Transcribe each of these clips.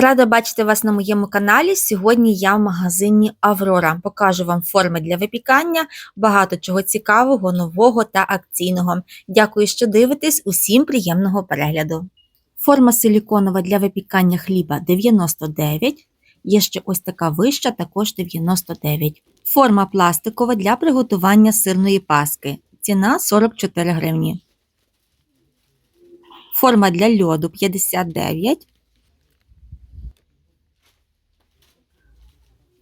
Рада бачити вас на моєму каналі. Сьогодні я в магазині Аврора. Покажу вам форми для випікання, багато чого цікавого, нового та акційного. Дякую, що дивитесь. Усім приємного перегляду. Форма силіконова для випікання хліба 99. Є ще ось така вища, також 99. Форма пластикова для приготування сирної паски. Ціна 44 гривні. Форма для льоду 59.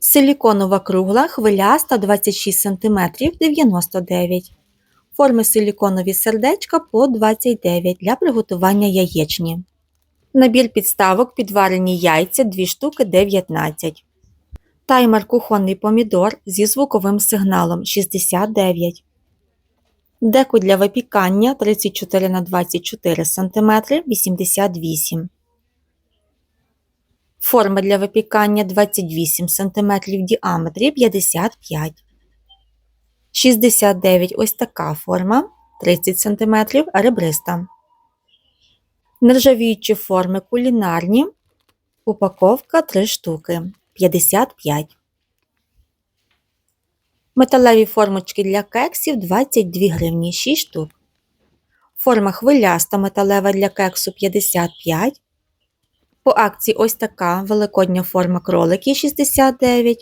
Силіконова кругла хвиляста 26 см 99 Форми силіконові сердечка по 29 для приготування яєчні. Набір підставок підварені яйця 2 штуки 19 Таймер кухонний помідор зі звуковим сигналом 69 Деку для випікання 34 на 24 см 88 Форма для випікання 28 см в діаметрі 55 69 ось така форма 30 см ребриста. Нержавіючі форми кулінарні. Упаковка 3 штуки 55. Металеві формочки для кексів 22 гривні 6 штук. Форма хвиляста металева для кексу 55. По акції ось така великодня форма кролики 69,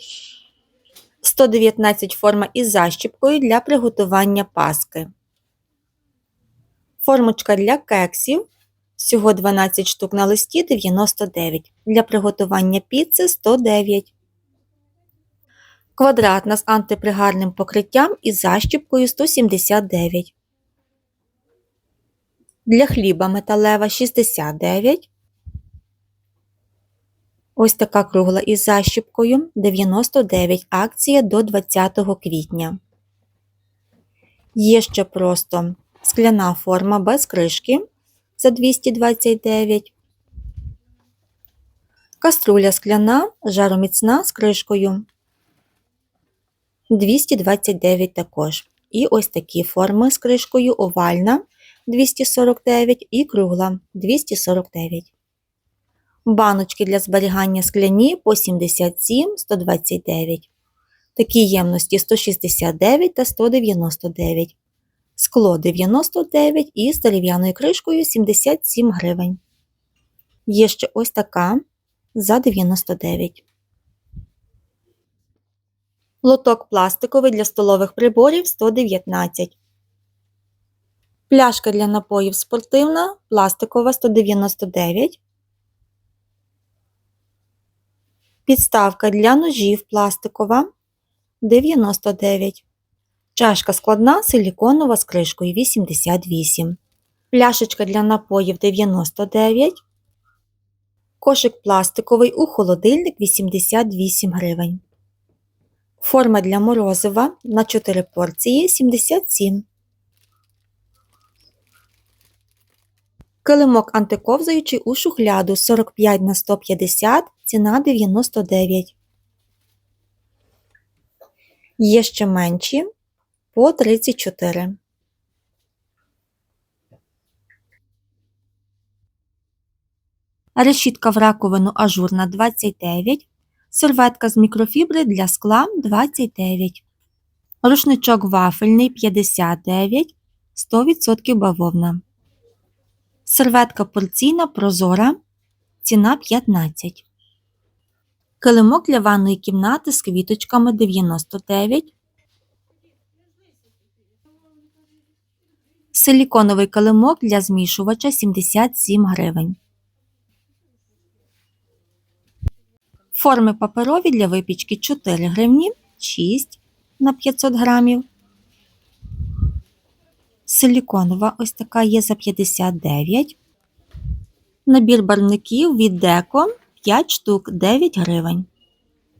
119 форма із защіпкою для приготування паски. Формочка для кексів. Всього 12 штук на листі 99. Для приготування піци 109. Квадратна з антипригарним покриттям і защіпкою 179. Для хліба металева 69. Ось така кругла із защіпкою 99 акція до 20 квітня. Є ще просто скляна форма без кришки за 229. Каструля скляна, жароміцна з кришкою 229 також. І ось такі форми з кришкою овальна 249 і кругла 249. Баночки для зберігання скляні по 77 129. Такі ємності 169 та 199. Скло 99 і з дерев'яною кришкою 77 гривень. Є ще ось така за 99. Лоток пластиковий для столових приборів 119. Пляшка для напоїв спортивна пластикова 199. Підставка для ножів пластикова 99. Чашка складна силіконова з кришкою 88. Пляшечка для напоїв 99. Кошик пластиковий у холодильник 88 гривень. Форма для морозива на 4 порції 77. Килимок антиковзаючий у шухляду 45 на 150, ціна 99. Є ще менші по 34. Решітка в раковину ажурна 29. Серветка з мікрофібри для скла 29. Рушничок вафельний 59. 100% бавовна. Серветка порційна прозора. Ціна 15. Килимок для ванної кімнати з квіточками 99. Силіконовий килимок для змішувача 77 гривень. Форми паперові для випічки 4 гривні 6 на 500 грамів. Силіконова ось така є за 59. Набір барвників від Деко 5 штук 9 гривень.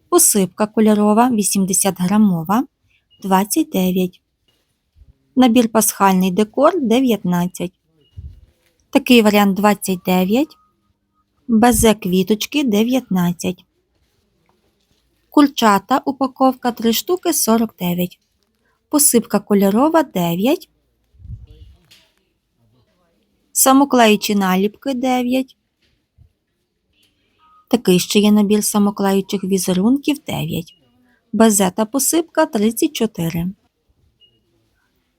Посипка кольорова 80 грамова 29. Набір пасхальний декор 19. Такий варіант 29. Безе квіточки 19. Курчата упаковка 3 штуки 49. Посипка кольорова 9. Самоклеючі наліпки 9. Такий ще є набір самоклеючих візерунків 9. Безета посипка 34.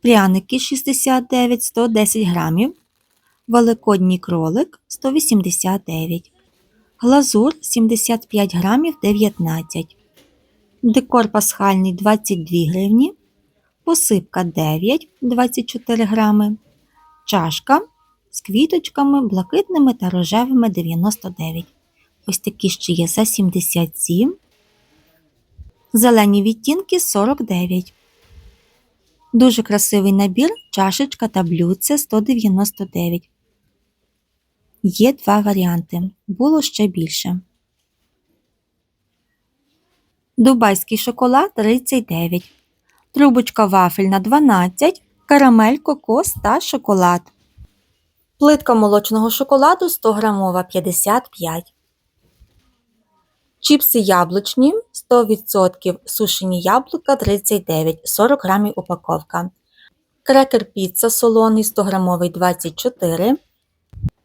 Пряники 69 110 грамів. Великодній кролик 189. Глазур 75 грамів 19. Декор пасхальний 22 гривні. Посипка 9 24 грами. Чашка з квіточками блакитними та рожевими 99. Ось такі ще є за 77. Зелені відтінки 49. Дуже красивий набір, чашечка та блюдце 199. Є два варіанти. Було ще більше. Дубайський шоколад 39. Трубочка вафельна 12. Карамель, кокос та шоколад. Плитка молочного шоколаду 100 грамова 55. Чіпси яблучні 100% сушені яблука 39, 40 грамів упаковка. Крекер піца солоний 100 грамовий 24.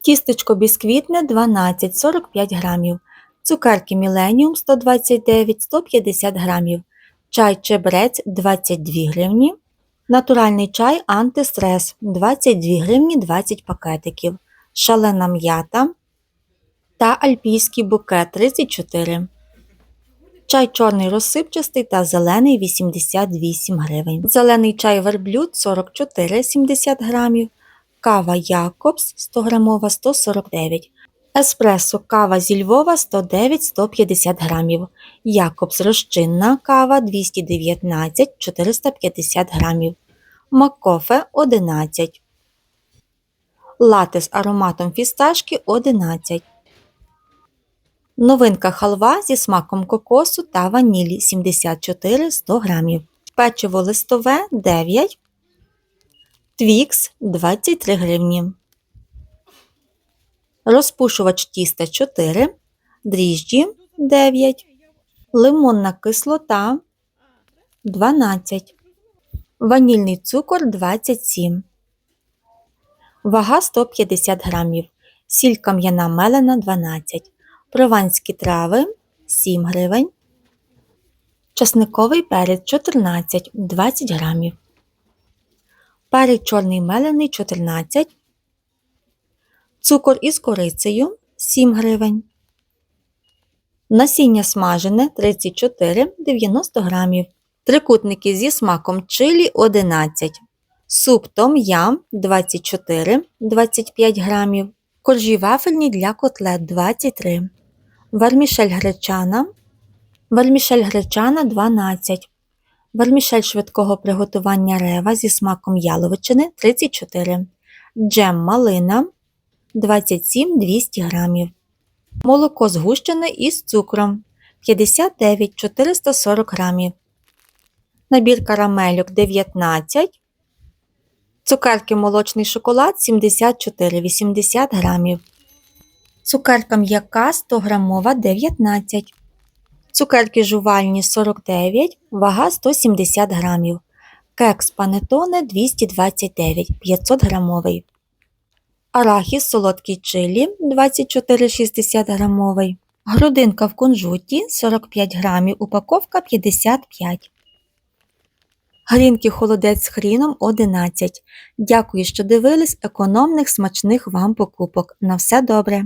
Тістечко бісквітне 12, 45 грамів. Цукерки Міленіум 129, 150 грамів. Чай чебрець 22 гривні. Натуральний чай антистрес 22 гривні 20 пакетиків. Шалена м'ята та альпійський букет 34. Чай чорний розсипчастий та зелений 88 гривень. Зелений чай верблюд 44,70 грамів. Кава Якобс 100 грамова 149. Еспресо кава зі Львова 109-150 грамів. Якобс розчинна кава 219 450 грамів. Маккофе 11. Лате з ароматом фісташки 11. Новинка халва зі смаком кокосу та ванілі 74 100 грамів. Печиво листове 9. Твікс 23 гривні. Розпушувач тіста 4. Дріжджі 9. Лимонна кислота 12. Ванільний цукор 27. Вага 150 грамів. Сіль кам'яна мелена 12. Прованські трави 7 гривень. Часниковий перець 14 20 грамів. Перець чорний мелений 14. Цукор із корицею 7 гривень. Насіння смажене 34 90 грамів. Трикутники зі смаком чилі 11. Суп том ям 24 25 грамів. Коржі вафельні для котлет 23. Вермішель гречана. Вермішель гречана 12. Вермішель швидкого приготування рева зі смаком яловичини 34. Джем малина 27 200 грамів. Молоко згущене із цукром 59 440 грамів. Набір карамельок 19. Цукерки молочний шоколад 74 80 грамів. Цукерка м'яка 100 грамова 19. Цукерки жувальні 49, вага 170 грамів. Кекс панетоне 229 500 грамовий. Арахіс солодкий чилі 24,60 грамовий. Грудинка в кунжуті 45 грамів, упаковка 55. Грінки холодець з хріном 11. Дякую, що дивились економних смачних вам покупок. На все добре!